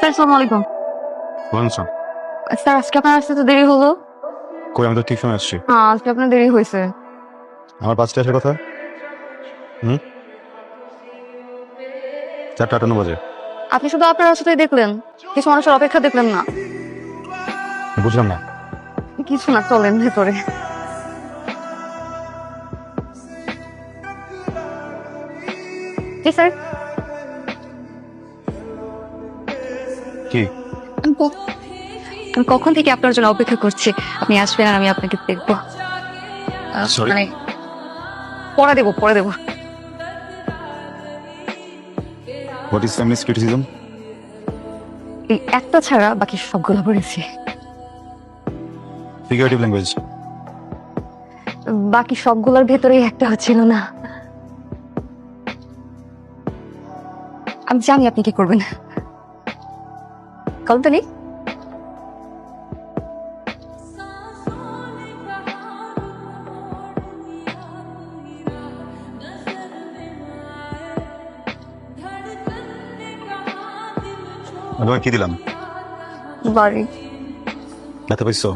Sir সালাম আলাইকুম। বলুন স্যার আজকে আপনার আসতে তো দেরি হলো? কই আমি তো ঠিক সময় আসছি। হ্যাঁ আজকে আপনার দেরি হয়েছে। আমার আসার কথা? হুম? চারটা আটান্ন বাজে। আপনি শুধু আপনার আসতেই দেখলেন কিছু মানুষের অপেক্ষা দেখলেন না। বুঝলাম না। কিছু না চলেন ভেতরে। জি স্যার। আমি কখন থেকে আপনার জন্য অপেক্ষা করছি? আপনি আসবেন আর আমি আপনাকে দেখব। আহ, Sorry? মানে পড়া দেবো পড়া দেবো। হোয়াট ইজ ফ্যামিলি ক্রিটিসিজম এই একটা ছাড়া বাকি সবগুলো পড়েছি। ফিগারেটিভ ল্যাঙ্গুয়েজ বাকি সবগুলোর ভেতরেই একটা হচ্ছিল না। আমি জানি আপনি কি করবেন। নেই তোমাকে কি দিলাম? বাড়ি। ব্যথা পাইছো?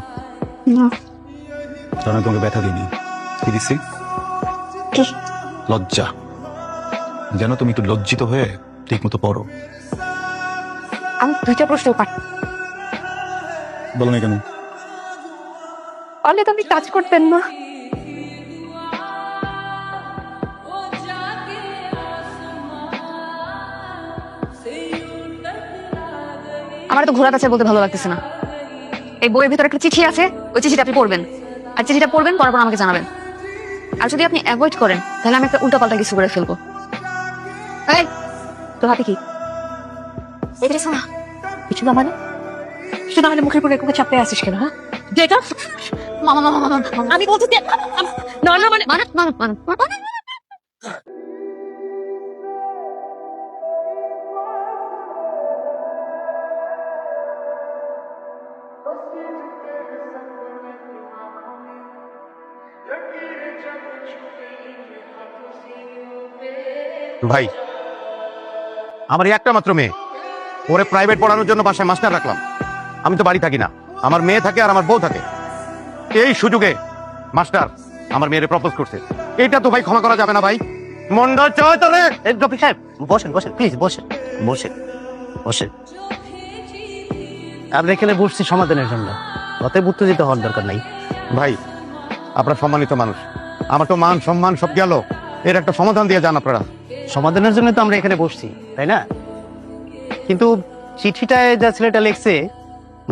না। কারণ তোমাকে ব্যথা দিইনি। কি দিচ্ছি কি? লজ্জা। যেন তুমি একটু লজ্জিত হয়ে ঠিক মতো পড়ো। আমি দুইটা প্রশ্ন পাঠ বলো না কেন? পারলে তো আপনি কাজ করতেন না। আমার তো ঘোড়া কাছে বলতে ভালো লাগতেছে না। এই বইয়ের ভিতরে একটা চিঠি আছে ওই চিঠিটা আপনি পড়বেন। আর চিঠিটা পড়বেন পড়ার পর আমাকে জানাবেন। আর যদি আপনি অ্যাভয়েড করেন তাহলে আমি একটা উল্টাপাল্টা কিছু করে ফেলব। তোর হাতে কি? এটা শোনা। কিছু না মানে? শুধু তাহলে মুখের উপরে এরকম চাপতে আসিস কেন হ্যাঁ? যেটা মামা মামা মামা আমি বলছি না না মানে মানে মানে মানে মানে ভাই, আমার একটা মাত্র মেয়ে। ওরে প্রাইভেট পড়ানোর জন্য বাসায় মাস্টার রাখলাম। আমি তো বাড়ি থাকি না। আমার মেয়ে থাকে আর আমার বউ থাকে। এই সুযোগে মাস্টার আমার মেয়েরে প্রপোজ করছে। এটা তো ভাই ক্ষমা করা যাবে না ভাই। মন্ডল চয় তোরে রফিক সাহেব বসেন বসেন প্লিজ বসেন বসেন বসেন। আমরা এখানে বসছি সমাধানের জন্য। অতএব উত্তেজিত হওয়ার দরকার নাই। ভাই আপনারা সম্মানিত মানুষ। আমার তো মান সম্মান সব গেল। এর একটা সমাধান দিয়ে যান আপনারা। সমাধানের জন্য তো আমরা এখানে বসছি তাই না? কিন্তু চিঠিটায় যা ছেলেটা লিখছে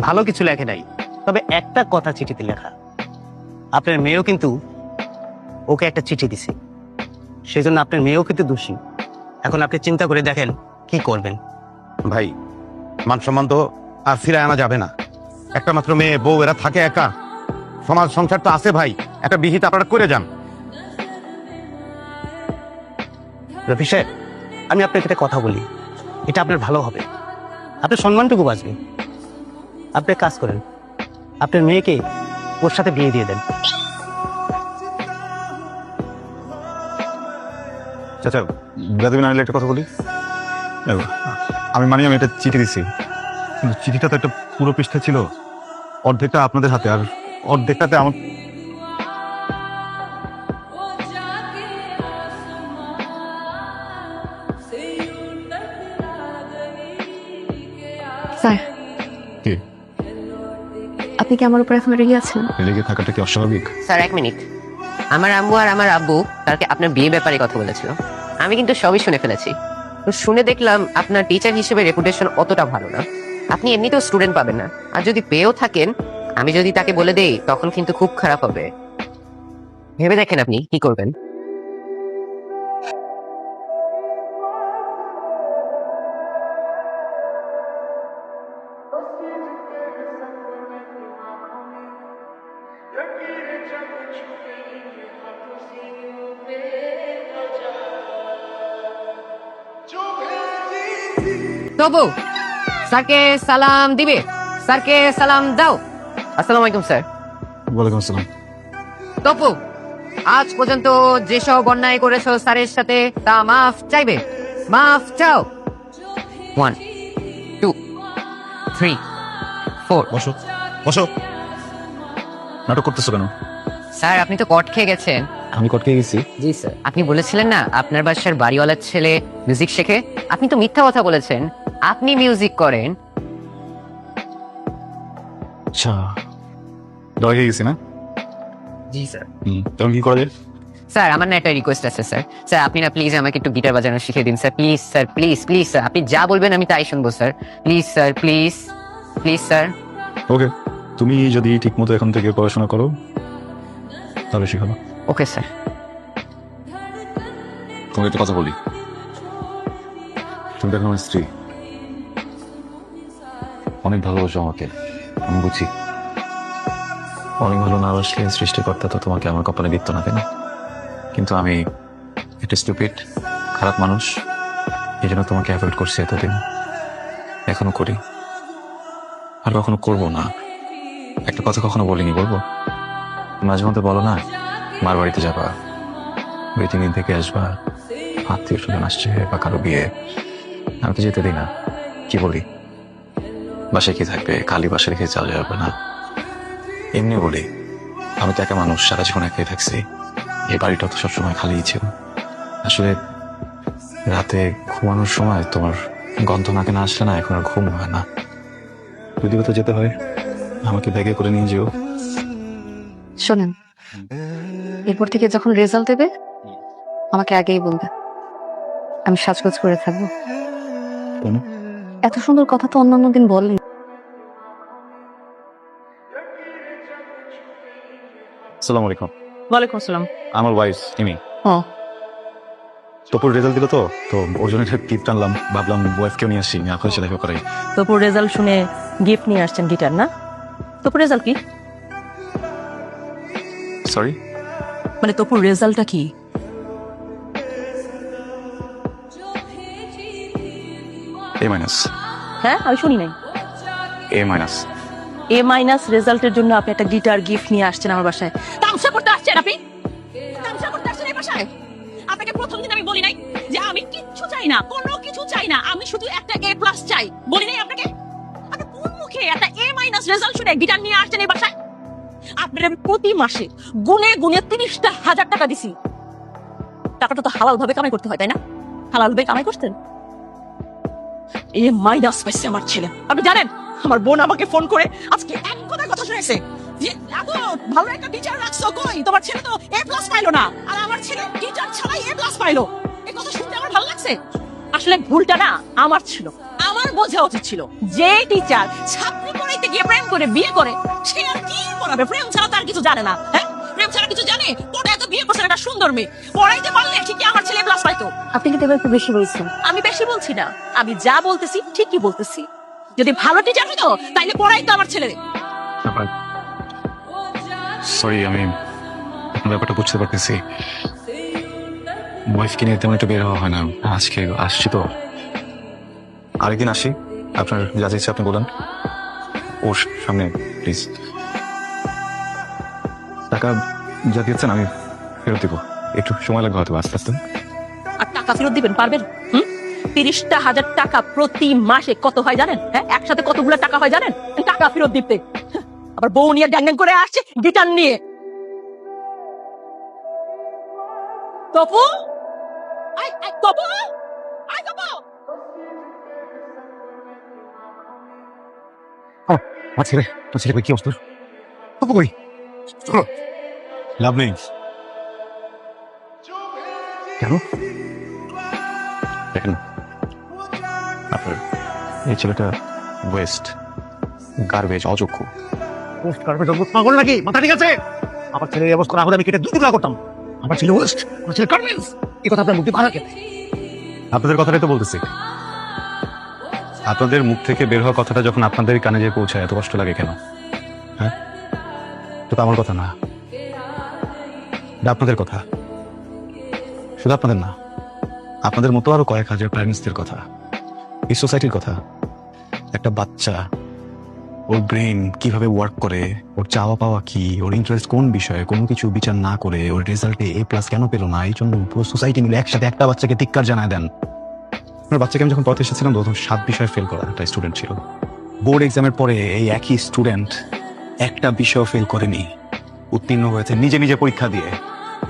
ভালো কিছু লেখে নাই। তবে একটা কথা চিঠিতে লেখা। আপনার মেয়েও কিন্তু ওকে একটা চিঠি দিছে। সেই জন্য আপনার মেয়েও কিন্তু দোষী। এখন আপনি চিন্তা করে দেখেন কি করবেন। ভাই মান সম্মান তো আর ফিরে আনা যাবে না। একটা মাত্র মেয়ে বউ এরা থাকে একা। সমাজ সংসার তো আছে ভাই। একটা বিহিত আপনারা করে যান। রফি সাহেব আমি আপনার সাথে কথা বলি। এটা আপনার ভালো হবে। আপনার সম্মানটুকু বাঁচবে। আপনি কাজ করেন। আপনার মেয়েকে ওর সাথে বিয়ে দিয়ে দেন। চাচা বেদবি না একটা কথা বলি? আমি মানি আমি একটা চিঠি দিছি। কিন্তু চিঠিটা তো একটা পুরো পৃষ্ঠা ছিল। অর্ধেকটা আপনাদের হাতে। আর অর্ধেকটাতে আমার স্যার। কি? আপনি কি আমার উপর এখন রেগে আছেন? লেগে থাকাটা কি অস্বাভাবিক? স্যার এক মিনিট। আমার আম্মু আর আমার আব্বু কালকে আপনার বিয়ে ব্যাপারে কথা বলেছিল। আমি কিন্তু সবই শুনে ফেলেছি। তো শুনে দেখলাম আপনার টিচার হিসেবে রেপুটেশন অতটা ভালো না। আপনি এমনিতেও স্টুডেন্ট পাবেন না। আর যদি পেয়েও থাকেন আমি যদি তাকে বলে দেই তখন কিন্তু খুব খারাপ হবে। ভেবে দেখেন আপনি কি করবেন। তবু স্যারকে সালাম দিবে। স্যারকে সালাম দাও। আসসালামু আলাইকুম স্যার। ওয়ালাইকুম আসসালাম। তপু আজ পর্যন্ত যেসব অন্যায় করেছ স্যারের সাথে তা মাফ চাইবে। মাফ চাও। ওয়ান টু থ্রি ফোর বসো। বসো। নাটক করতেছো কেন? স্যার আপনি তো কট খেয়ে গেছেন। আমি কটকে গেছি। জি স্যার। আপনি বলেছিলেন না আপনার বাসার বাড়িওয়ালার ছেলে মিউজিক শেখে? আপনি তো মিথ্যা কথা বলেছেন। আপনি মিউজিক করেন। আচ্ছা ডরে গেছি না? জি স্যার। হুম তখন কি করা যায় স্যার আমার না একটা রিকোয়েস্ট আছে স্যার। স্যার আপনি না প্লিজ আমাকে একটু গিটার বাজানো শিখিয়ে দিন sir. Please sir please please sir. আপনি যা বলবেন আমি তাই শুনব sir. Please sir please please sir. Okay তুমি যদি ঠিকমতো এখন থেকে পড়াশোনা করো তাহলে শিখাবো। Okay sir. তোমাকে একটা কথা বলি। তুমি দেখো আমার স্ত্রী। অনেক ভালোবাসো আমাকে। আমি বুঝি। অনেক ভালো না বাসলে সৃষ্টিকর্তা তো তোমাকে আমার কপালে দিত না, তাই না? কিন্তু আমি একটা স্টুপিড খারাপ মানুষ। এই জন্য তোমাকে অ্যাভয়েড করছি এতদিন। এখনও করি। আর কখনো করব না। একটা কথা কখনো বলিনি, বলব? মাঝে মধ্যে বলো না, মার বাড়িতে যাবা। দুই, তিন দিন থেকে আসবা। আত্মীয় স্বজন আসছে, বা কারও বিয়ে। আমি তো যেতে দিই না। কি বলি? বাসায় কি থাকবে? খালি বাসা রেখে যাওয়া যাবে না। এমনি বলি আমি তো একা মানুষ সারা জীবন একাই থাকছি। এই বাড়িটা তো সবসময় খালি ছিল। আসলে রাতে ঘুমানোর সময় তোমার গন্ধ নাকে না আসলে না এখন আর ঘুম হয় না। যদি কোথাও যেতে হয় আমাকে ব্যাগে করে নিয়ে যেও। শোনেন এরপর থেকে যখন রেজাল্ট দেবে আমাকে আগেই বলবে আমি সাজগোজ করে থাকব। কেন? এত সুন্দর কথা তো অন্যান্য দিন বলেন। আসসালামু আলাইকুম। ওয়ালাইকুম আসসালাম। আমার ওয়াইফ ইমি তপুর রেজাল্ট দিল তো? তো ওর জন্য একটা গিফট আনলাম। ভাবলাম ওয়াইফকেও নিয়ে আসি সাথে দেখা করাই তোপুর রেজাল্ট শুনে গিফট নিয়ে আসছেন গিটার না? তোপুর রেজাল্ট কি? সরি মানে তোপুর রেজাল্টটা কি? এ মাইনাস হ্যাঁ আমি শুনি নাই। এ মাইনাস এ মাইনাস রেজাল্টের জন্য আপনি একটা গিটার গিফট নিয়ে আসছেন আমার বাসায়। তামসা করতে আসছেন আপনি? তামসা করতে আসছেন এই বাসায়? আপনাকে প্রথম দিন আমি বলি নাই যে আমি কিচ্ছু চাই না কোনো কিছু চাই না। আমি শুধু একটা এ প্লাস চাই। বলি নাই আপনাকে? আপনি কোন মুখে একটা এ মাইনাস রেজাল্ট শুনে গিটার নিয়ে আসছেন এই বাসায়? আপনার আমি প্রতি মাসে গুনে গুনে তিরিশটা হাজার টাকা দিছি। টাকাটা তো হালাল ভাবে কামাই করতে হয় তাই না? হালাল ভাবে কামাই করতেন? এ মাইনাস পাইছে আমার ছেলে। আপনি জানেন, আমার বোন আমাকে ফোন করে আজকে এক কথা কথা শুনেছে ভালো একটা টিচার রাখছো কই? তোমার ছেলে তো এ প্লাস পাইলো না। আর আমার ছেলে টিচার ছাড়াই এ প্লাস পাইলো। কথা শুনতে আমার ভালো লাগছে? আসলে ভুলটা না আমার ছিল। আমার বোঝা উচিত ছিল। যে টিচার ছাত্রী পড়াইতে গিয়ে প্রেম করে, বিয়ে করে, সে আর কি পড়াবে প্রেম ছাড়া তার কিছু জানে না হ্যাঁ? প্রেম ছাড়া কিছু জানে? বিয়ে করছে একটা সুন্দর মেয়ে। পড়াইতে পারলে ঠিকই আমার ছেলে প্লাস পাইতো আপনি কিন্তু এবার একটু বেশি বলছেন। আমি বেশি বলছি না। আমি যা বলতেছি ঠিকই বলতেছি। যদি ভালো টিচার হতো তাইলে পড়াই তো আমার ছেলে সরি আমি ব্যাপারটা বুঝতে পারতেছি। ওয়াইফকে নিয়ে তেমন একটু বের হওয়া হয় না। আজকে আসছি তো। আরেকদিন আসি। আপনার যা ইচ্ছে আপনি বলেন। ওর সামনে প্লিজ টাকা যা দিয়েছেন আমি ফেরত দিব। একটু সময় লাগবে হয়তো আস্তে আস্তে। আর টাকা ফেরত দিবেন পারবেন? হুম? তিরিশটা হাজার টাকা প্রতি মাসে কত হয় জানেন? হ্যাঁ একসাথে কতগুলো টাকা হয় জানেন? টাকা ফেরত দিতে। আবার বউ নিয়ে ড্যাং করে আসছে গিটার নিয়ে। তপু? তপু? আমার ছেলে তোর ছেলে কি অবস্থা তবু কই? লাভ নেই। কেন? দেখেন আপনার এই ছেলেটা ওয়েস্ট গার্বেজ অযোগ্য। পোস্ট কার্পেট পাগল নাকি? মাথা ঠিক আছে? আমার ছেলের অবস্থা না হলে আমি কেটে টুকরা করতাম। আমার ছেলে ওয়েস্ট আমার ছেলে গার্মেন্টস এই কথা আপনার মুক্তি ভালো কেন আপনাদের কথাটাই তো বলতেছি। আপনাদের মুখ থেকে বের হওয়া কথাটা যখন আপনাদের কানে যেয়ে পৌঁছায় এত কষ্ট লাগে কেন? হ্যাঁ? তো আমার কথা না। আপনাদের কথা। শুধু আপনাদের না, আপনাদের মতো আরও কয়েক হাজার প্যারেন্টসদের কথা, এই সোসাইটির কথা, একটা বাচ্চা, ওর ব্রেন কীভাবে ওয়ার্ক করে, ওর চাওয়া পাওয়া কি, ওর ইন্টারেস্ট কোন বিষয়ে, কোনো কিছু বিচার না করে, ওর রেজাল্টে এ প্লাস কেন পেল না, এই জন্য পুরো সোসাইটি মিলে একসাথে একটা বাচ্চাকে ধিক্কার জানায় দেন। আপনার বাচ্চাকে আমি যখন পথে এসেছিলাম তখন সাত বিষয়ে ফেল করা একটা স্টুডেন্ট ছিল। বোর্ড এক্সামের পরে এই একই স্টুডেন্ট একটা বিষয় ফেল করেনি, উত্তীর্ণ হয়েছে নিজে নিজে পরীক্ষা দিয়ে।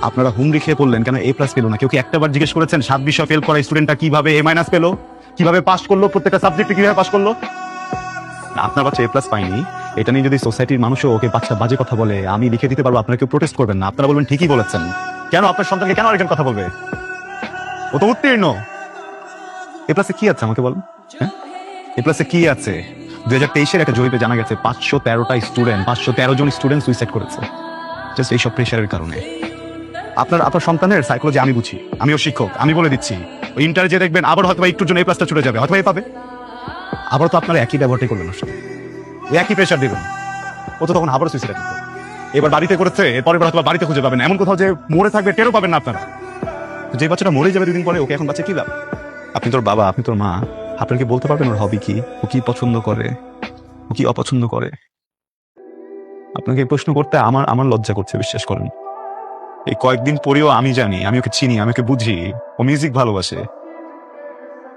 আপনারা হুমড়ি খেয়ে পড়লেন কেন? এ প্লাস পেল না। কেউ কি একটাবার জিজ্ঞেস করেছেন, সাত বিষয় ফেল করা স্টুডেন্টটা কীভাবে এ মাইনাস পেল? কীভাবে পাস করল? প্রত্যেকটা সাবজেক্টে কীভাবে পাস করল? আপনার বাচ্চা এ প্লাস পাইনি এটা নিয়ে যদি সোসাইটির মানুষও ওকে বাচ্চা বাজে কথা বলে, আমি লিখে দিতে পারব, আপনারা কেউ প্রোটেস্ট করবেন না। আপনারা বলবেন, ঠিকই বলেছেন। কেন? আপনার সন্তানকে কেন আরেকজন কথা বলবে? ও তো উত্তীর্ণ। এ প্লাসে কি আছে? আমাকে বলুন। হ্যাঁ? এ প্লাসে কি আছে? দুই হাজার তেইশের একটা জরিপে জানা গেছে, পাঁচশো তেরোটা স্টুডেন্ট পাঁচশো তেরো জন স্টুডেন্ট সুইসাইড করেছে। জাস্ট এইসব প্রেশারের কারণে। আপনার আপনার সন্তানের সাইকোলজি আমি বুঝি। আমিও শিক্ষক, আমি বলে দিচ্ছি। ওই ইন্টার যে দেখবেন, আবার হয়তো একটুর জন্য এই প্লাসটা ছুটে যাবে হয়তো বা এ পাবে। আবার তো আপনারা একই ব্যবহারটাই করবেন ওর সাথে ওই একই প্রেশার দেবেন। ও তো তখন আবারও সুইসাইড করবে এবার বাড়িতে করেছে, এরপরে হয়তো বাড়িতে খুঁজে পাবেন এমন কোথাও যে মরে থাকবে, টেরও পাবেন না আপনারা। যে বাচ্চাটা মরে যাবে দুদিন পরে, ওকে এখন বাচ্চা কি লাভ? আপনি তোর বাবা, আপনি তোর মা, আপনার কি বলতে পারবেন ওর হবি কি? ও কি পছন্দ করে? ও কি অপছন্দ করে? আপনাকে এই প্রশ্ন করতে আমার আমার লজ্জা করছে, বিশ্বাস করেন। এই কয়েকদিন পরেও আমি জানি, আমি ওকে চিনি, আমি ওকে বুঝি। ও মিউজিক ভালোবাসে।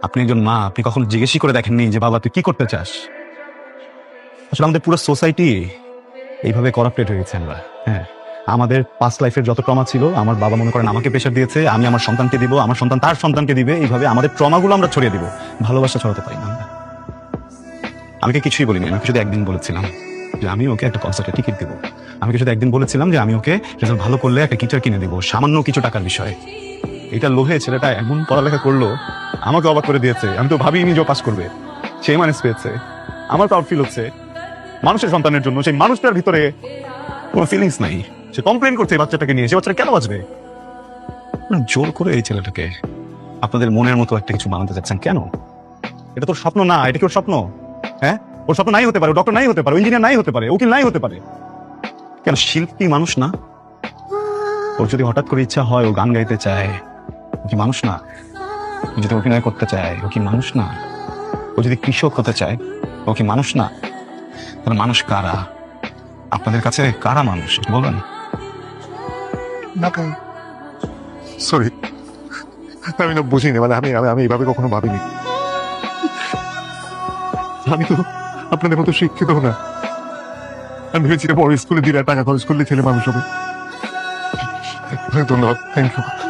আপনি একজন মা, আপনি কখনো জিজ্ঞেসই করে দেখেননি যে, বাবা, তুই কি করতে চাস? আসলে আমাদের পুরো সোসাইটি এইভাবে করাপ্টেড হয়ে গেছে আমরা। হ্যাঁ আমাদের পাস্ট লাইফের যত ট্রমা ছিল, আমার বাবা মনে করেন আমাকে প্রেশার দিয়েছে, আমি আমার সন্তানকে দিব, আমার সন্তান তার সন্তানকে দিবে, এইভাবে আমাদের ট্রমাগুলো আমরা ছড়িয়ে দিব। ভালোবাসা ছড়াতে পারি না আমরা। আমি ওকে কিছুই বলিনি, আমি শুধু একদিন বলেছিলাম। যে আমি ওকে একটা কনসার্টে টিকিট দেবো। আমি শুধু একদিন বলেছিলাম যে আমি ওকে রেজাল্ট ভালো করলে একটা গিটার কিনে দেবো, সামান্য কিছু টাকার বিষয়। এটা লোহে ছেলেটা এমন পড়ালেখা করল, আমাকে অবাক করে দিয়েছে। আমি তো ভাবিনি যে পাস করবে। সে মানুষ পেয়েছে। আমার প্রাউড ফিল হচ্ছে মানুষের সন্তানের জন্য। সেই মানুষটার ভিতরে কোনো ফিলিংস নাই। সে কমপ্লেন করছে এই বাচ্চাটাকে নিয়ে। সে বাচ্চাটা কেন বাঁচবে? জোর করে এই ছেলেটাকে আপনাদের মনের মতো একটা কিছু বানাতে চাচ্ছেন কেন? এটা তোর স্বপ্ন না, এটা কি ওর স্বপ্ন? হ্যাঁ? ওর স্বপ্ন নাই হতে পারে ডক্টর নাই হতে পারে ইঞ্জিনিয়ার নাই হতে পারে, উকিল নাই হতে পারে। কেন শিল্পী মানুষ না? ওর যদি হঠাৎ করে ইচ্ছা হয়, ও গান গাইতে চায় কি মানুষ না? যদি অভিনয় করতে চায়, ও কি মানুষ না? ও যদি কৃষক হতে চায়, ও কি মানুষ না? তাহলে মানুষ কারা? আপনাদের কাছে কারা মানুষ বলবেন? সরি আমি না বুঝিনি মানে আমি- আমি এইভাবে কখনো ভাবিনি। আমি তো আপনাদের মতো শিক্ষিত না। আমি ভেবেছি বড় স্কুলে দিলে টাকা খরচ করলে ছেলে মানুষ হবে। ধন্যবাদ থ্যাংক ইউ